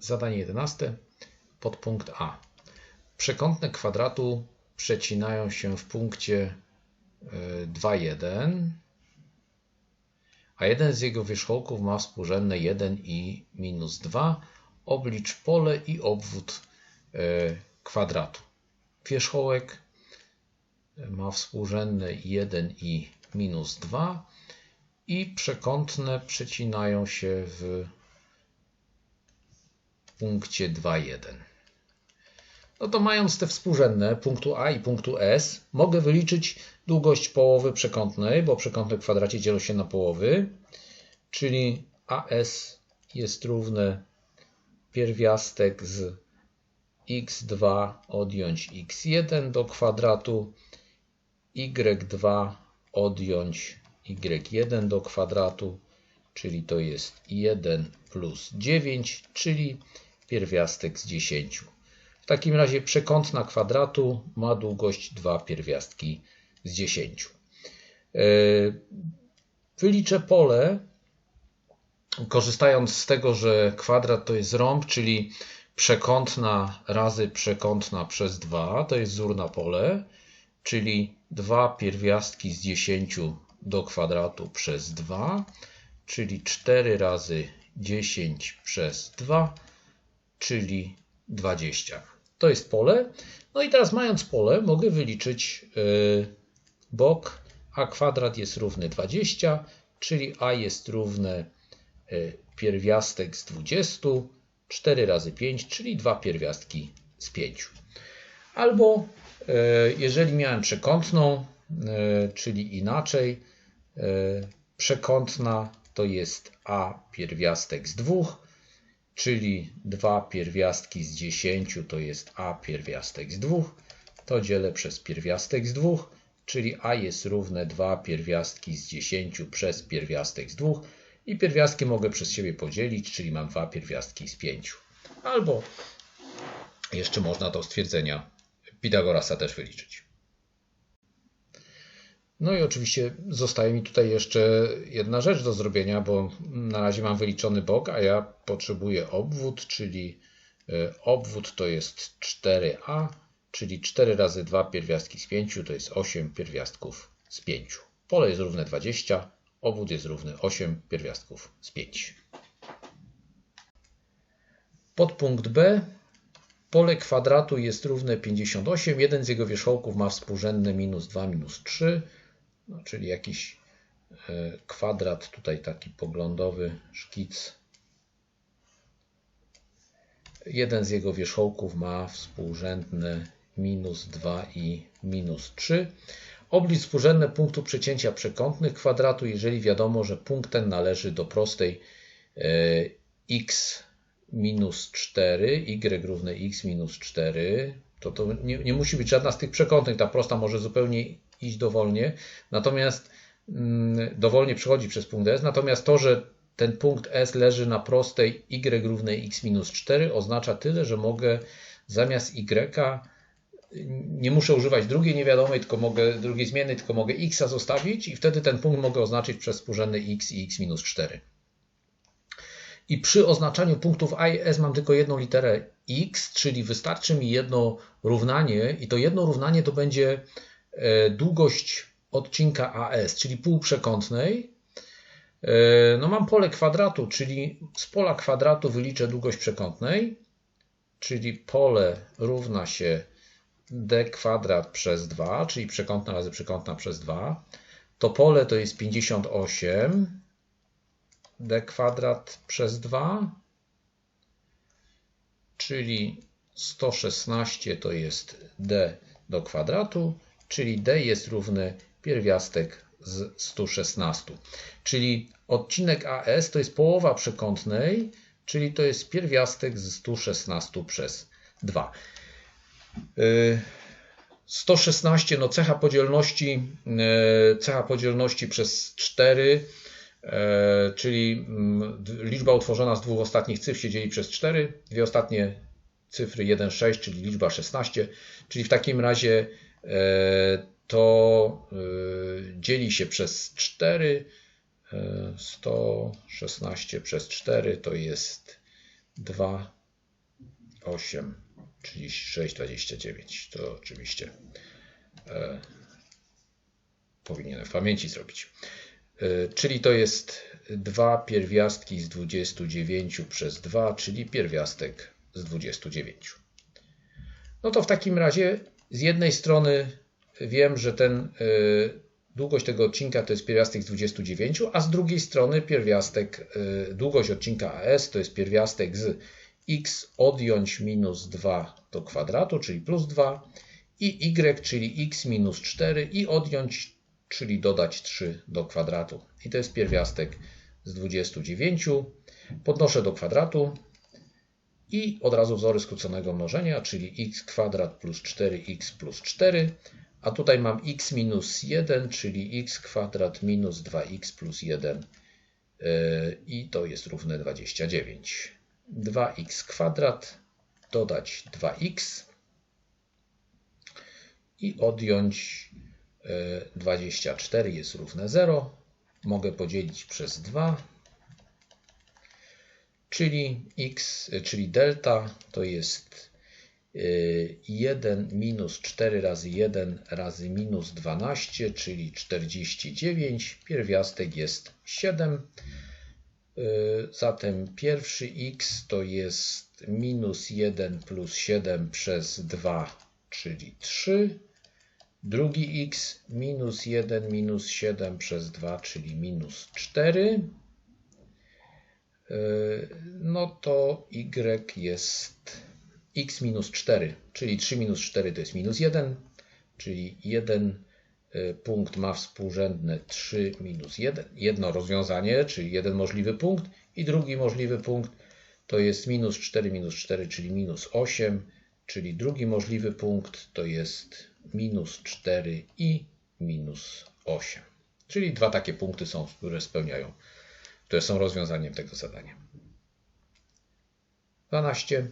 Zadanie 11. Podpunkt A. Przekątne kwadratu przecinają się w punkcie 2,1, a jeden z jego wierzchołków ma współrzędne 1 i minus 2. Oblicz pole i obwód e, kwadratu. Wierzchołek ma współrzędne 1 i minus 2 i przekątne przecinają się w punkcie 2,1. No to mając te współrzędne punktu A i punktu S, mogę wyliczyć długość połowy przekątnej, bo przekątne kwadracie dzielą się na połowy, czyli AS jest równe pierwiastek z x2 odjąć x1 do kwadratu, y2 odjąć y1 do kwadratu, czyli to jest 1 plus 9, czyli pierwiastek z 10. W takim razie przekątna kwadratu ma długość 2 pierwiastki z 10. E, wyliczę pole, korzystając z tego, że kwadrat to jest rąb, czyli przekątna razy przekątna przez 2, to jest wzór na pole, czyli 2 pierwiastki z 10 do kwadratu przez 2, czyli 4 razy 10 przez 2, czyli 20. To jest pole. No i teraz mając pole mogę wyliczyć y, bok a kwadrat jest równy 20, czyli a jest równe y, pierwiastek z 20, 4 razy 5, czyli 2 pierwiastki z 5. Albo y, jeżeli miałem przekątną, czyli inaczej, przekątna to jest a pierwiastek z 2, czyli 2 pierwiastki z 10 to jest a pierwiastek z 2, to dzielę przez pierwiastek z 2, czyli a jest równe 2 pierwiastki z 10 przez pierwiastek z 2 i pierwiastki mogę przez siebie podzielić, czyli mam 2 pierwiastki z 5. Albo jeszcze można to stwierdzenia Pitagorasa też wyliczyć. No i oczywiście zostaje mi tutaj jeszcze jedna rzecz do zrobienia, bo na razie mam wyliczony bok, a ja potrzebuję obwód, czyli e, obwód to jest 4a, czyli 4 razy 2 pierwiastki z 5 to jest 8 pierwiastków z 5. Pole jest równe 20, obwód jest równy 8 pierwiastków z 5. Podpunkt B. Pole kwadratu jest równe 58, jeden z jego wierzchołków ma współrzędne minus 2, minus 3 no, czyli jakiś e, kwadrat, tutaj taki poglądowy szkic. Jeden z jego wierzchołków ma współrzędne minus 2 i minus 3. Oblicz współrzędne punktu przecięcia przekątnych kwadratu, jeżeli wiadomo, że punkt ten należy do prostej e, x minus 4, y równe x minus 4, to to nie, nie musi być żadna z tych przekątnych, ta prosta może zupełnie iść dowolnie, natomiast mm, dowolnie przechodzi przez punkt S, natomiast to, że ten punkt S leży na prostej y równej x minus 4 oznacza tyle, że mogę zamiast y nie muszę używać drugiej niewiadomej, tylko mogę drugiej zmiany, tylko mogę x zostawić i wtedy ten punkt mogę oznaczyć przez współrzędny x i x minus 4. I przy oznaczaniu punktów A i S mam tylko jedną literę x, czyli wystarczy mi jedno równanie i to jedno równanie to będzie E, długość odcinka AS, czyli półprzekątnej, e, no mam pole kwadratu, czyli z pola kwadratu wyliczę długość przekątnej, czyli pole równa się d kwadrat przez 2, czyli przekątna razy przekątna przez 2. To pole to jest 58 d kwadrat przez 2, czyli 116 to jest d do kwadratu czyli d jest równy pierwiastek z 116. Czyli odcinek AS to jest połowa przekątnej, czyli to jest pierwiastek z 116 przez 2. 116, no cecha podzielności, e, cecha podzielności przez 4, e, czyli mm, liczba utworzona z dwóch ostatnich cyfr się dzieli przez 4, dwie ostatnie cyfry 1, 6, czyli liczba 16, czyli w takim razie E, to e, dzieli się przez 4. 116 e, przez 4 to jest 2 8, 36, 29. To oczywiście e, powinienem w pamięci zrobić. E, czyli to jest 2 pierwiastki z 29 przez 2, czyli pierwiastek z 29. No to w takim razie z jednej strony wiem, że ten e, długość tego odcinka to jest pierwiastek z 29, a z drugiej strony pierwiastek, e, długość odcinka AS to jest pierwiastek z x odjąć minus 2 do kwadratu, czyli plus 2 i y, czyli x minus 4 i odjąć, czyli dodać 3 do kwadratu. I to jest pierwiastek z 29. Podnoszę do kwadratu i od razu wzory skróconego mnożenia, czyli x kwadrat plus 4x plus 4, a tutaj mam x minus 1, czyli x kwadrat minus 2x plus 1 yy, i to jest równe 29. 2x kwadrat dodać 2x i odjąć 24 jest równe 0. Mogę podzielić przez 2 czyli x, czyli delta to jest 1 y, minus 4 razy 1 razy minus 12, czyli 49. Pierwiastek jest 7. Y, zatem pierwszy x to jest minus 1 plus 7 przez 2, czyli 3. Drugi x minus 1 minus 7 przez 2, czyli minus 4. Yy, no to y jest x minus 4, czyli 3 minus 4 to jest minus 1, czyli jeden yy, punkt ma współrzędne 3 minus 1, jedno rozwiązanie, czyli jeden możliwy punkt i drugi możliwy punkt to jest minus 4 minus 4, czyli minus 8, czyli drugi możliwy punkt to jest minus 4 i minus 8. Czyli dwa takie punkty są, które spełniają które są rozwiązaniem tego zadania. 12.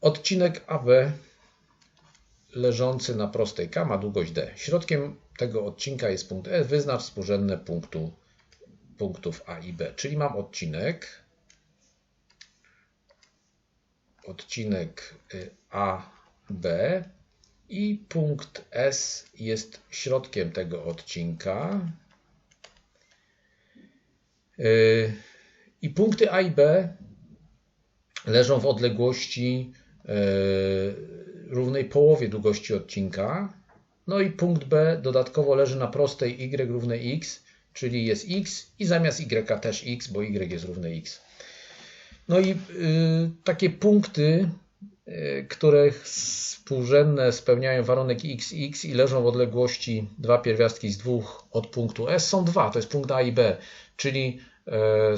Odcinek AB leżący na prostej K ma długość D. Środkiem tego odcinka jest punkt E. Wyznacz współrzędne punktu, punktów A i B. Czyli mam odcinek odcinek y, AB i punkt S jest środkiem tego odcinka. Yy, I punkty A i B leżą w odległości yy, równej połowie długości odcinka. No i punkt B dodatkowo leży na prostej y równej x, czyli jest x i zamiast y też x, bo y jest równe x. No i yy, takie punkty, yy, których współrzędne spełniają warunek x, x i leżą w odległości dwa pierwiastki z dwóch od punktu S są dwa, to jest punkt A i B czyli e,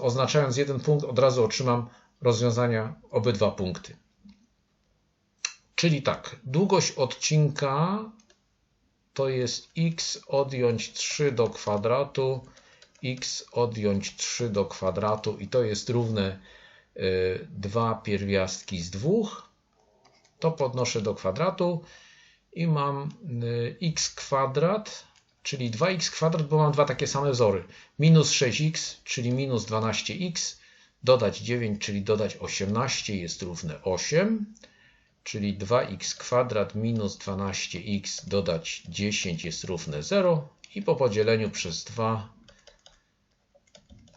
oznaczając jeden punkt od razu otrzymam rozwiązania obydwa punkty. Czyli tak, długość odcinka to jest x odjąć 3 do kwadratu, x odjąć 3 do kwadratu i to jest równe 2 e, pierwiastki z 2. To podnoszę do kwadratu i mam e, x kwadrat czyli 2x kwadrat, bo mam dwa takie same wzory. Minus 6x, czyli minus 12x, dodać 9, czyli dodać 18 jest równe 8, czyli 2x kwadrat minus 12x dodać 10 jest równe 0 i po podzieleniu przez 2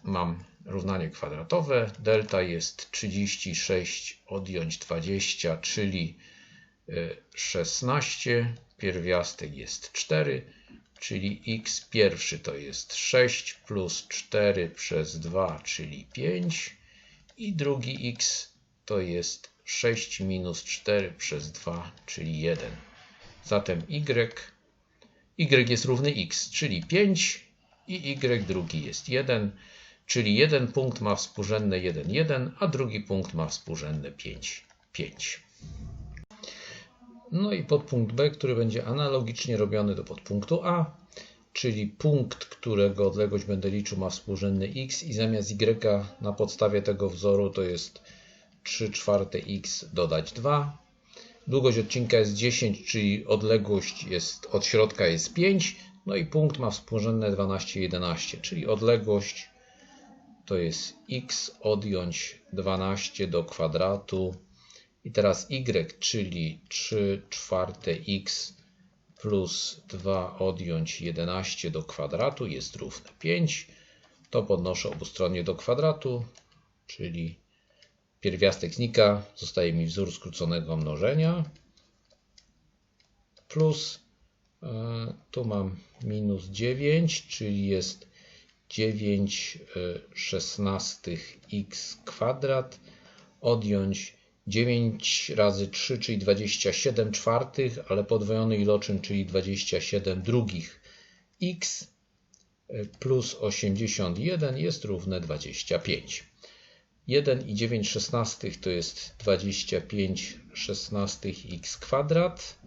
mam równanie kwadratowe. Delta jest 36 odjąć 20, czyli 16. Pierwiastek jest 4 czyli x pierwszy to jest 6 plus 4 przez 2, czyli 5 i drugi x to jest 6 minus 4 przez 2, czyli 1. Zatem y, y jest równy x, czyli 5 i y drugi jest 1, czyli jeden punkt ma współrzędne 1, 1, a drugi punkt ma współrzędne 5, 5. No i podpunkt B, który będzie analogicznie robiony do podpunktu A, czyli punkt, którego odległość będę liczył ma współrzędny x i zamiast y na podstawie tego wzoru to jest 3 czwarte x dodać 2. Długość odcinka jest 10, czyli odległość jest od środka jest 5. No i punkt ma współrzędne 12 11, czyli odległość to jest x odjąć 12 do kwadratu I teraz y, czyli 3 czwarte x plus 2 odjąć 11 do kwadratu jest równe 5. To podnoszę obustronnie do kwadratu, czyli pierwiastek znika, zostaje mi wzór skróconego mnożenia plus e, tu mam minus 9, czyli jest 9 szesnastych x kwadrat odjąć 9 razy 3, czyli 27 czwartych, ale podwojony iloczyn, czyli 27 drugich x plus 81 jest równe 25. 1 i 9 szesnastych to jest 25 szesnastych x kwadrat.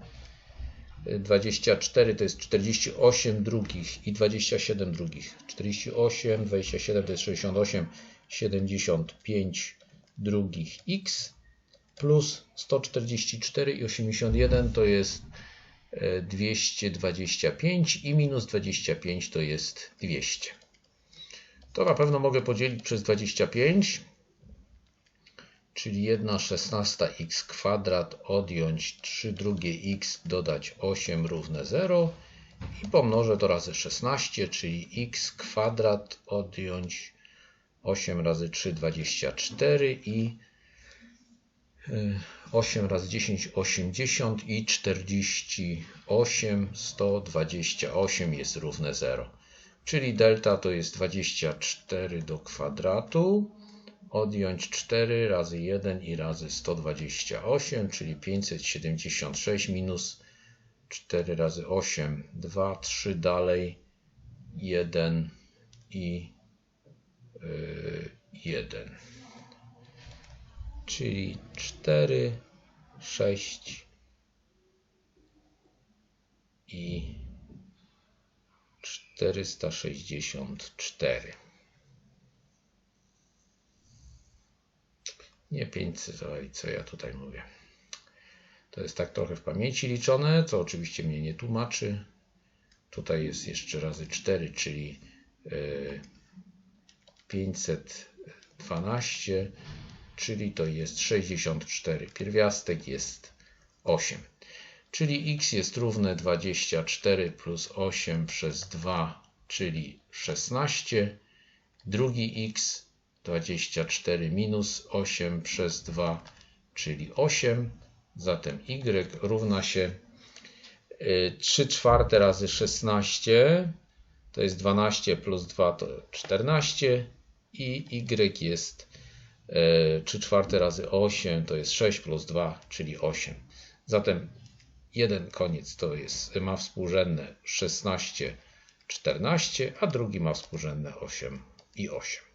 24 to jest 48 drugich i 27 drugich. 48, 27 to jest 68, 75 drugich x plus 144 i 81 to jest 225 i minus 25 to jest 200. To na pewno mogę podzielić przez 25, czyli 1 szesnasta x kwadrat odjąć 3 drugie x dodać 8 równe 0 i pomnożę to razy 16, czyli x kwadrat odjąć 8 razy 3 24 i 8 razy 10 80 i 48 128 jest równe 0. Czyli delta to jest 24 do kwadratu odjąć 4 razy 1 i razy 128, czyli 576 minus 4 razy 8, 2, 3 dalej, 1 i yy, 1 czyli 4, 6 i 464. Nie 500, ale co ja tutaj mówię. To jest tak trochę w pamięci liczone, co oczywiście mnie nie tłumaczy. Tutaj jest jeszcze razy 4, czyli 512 e, czyli to jest 64. Pierwiastek jest 8. Czyli x jest równe 24 plus 8 przez 2, czyli 16. Drugi x 24 minus 8 przez 2, czyli 8. Zatem y równa się 3 y, czwarte razy 16 to jest 12 plus 2 to 14 i y jest 3 czwarte razy 8 to jest 6 plus 2, czyli 8. Zatem jeden koniec to jest, ma współrzędne 16, 14, a drugi ma współrzędne 8 i 8.